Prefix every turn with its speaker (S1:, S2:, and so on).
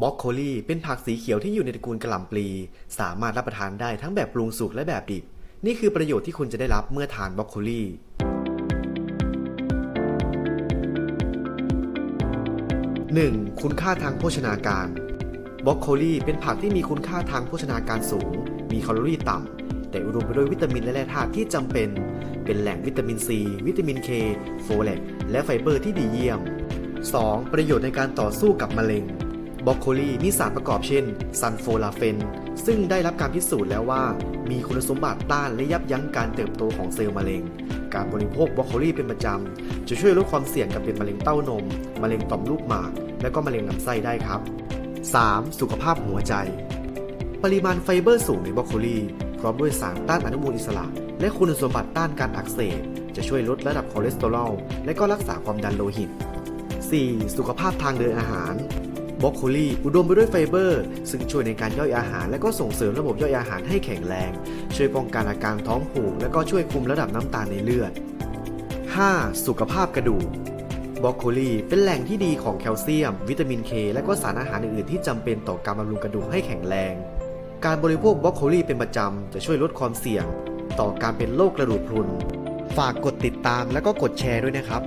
S1: บรอกโคลีเป็นผักสีเขียวที่อยู่ในตระกูลกระหล่ำปลี สามารถรับประทานได้ทั้งแบบปรุงสุกและแบบดิบ นี่คือประโยชน์ที่คุณจะได้รับเมื่อทานบรอกโคลี่ 1. คุณค่าทางโภชนาการบรอกโคลีเป็นผักที่มีคุณค่าทางโภชนาการสูง มีแคลอรี่ต่ำ แต่อุดมไปด้วยวิตามินและแร่ธาตุที่จำเป็น เป็นแหล่งวิตามินซี วิตามินเคโฟเลตและไฟเบอร์ที่ดีเยี่ยม 2. ประโยชน์ในการต่อสู้กับมะเร็ง บรอกโคลีมีสารประกอบเช่นซันโฟลาเฟน ซึ่งได้รับการพิสูจน์แล้วว่า มีคุณสมบัติต้านและยับยั้งการเติบโตของเซลล์มะเร็ง การบริโภคบรอกโคลีเป็นประจำ จะช่วยลดความเสี่ยงการเป็นมะเร็งเต้านม มะเร็งต่อมลูกหมาก และก็มะเร็งลำไส้ได้ครับ 3. สุขภาพหัวใจ ปริมาณไฟเบอร์สูงในบรอกโคลีพร้อมด้วยสารต้านอนุมูลอิสระ และคุณสมบัติต้านการอักเสบจะช่วยลดระดับคอเลสเตอรอลและก็รักษาความดันโลหิต 4. สุขภาพทางเดินอาหาร บรอกโคลีอุดมไปด้วยไฟเบอร์ ซึ่งช่วยในการย่อยอาหาร และก็ส่งเสริมระบบย่อยอาหารให้แข็งแรง ช่วยป้องกันอาการท้องผูกและก็ช่วยคุมระดับน้ำตาลในเลือด 5. สุขภาพกระดูกบรอกโคลีเป็นแหล่งที่ดีของแคลเซียม วิตามินเคและก็สารอาหารอื่น ๆ ที่จำเป็นต่อการบำรุงกระดูกให้แข็งแรง การบริโภคบรอกโคลีเป็นประจำจะช่วยลดความเสี่ยง ต่อการเป็นโรคกระดูกพรุน ฝากกดติดตามและก็กดแชร์ด้วยนะครับ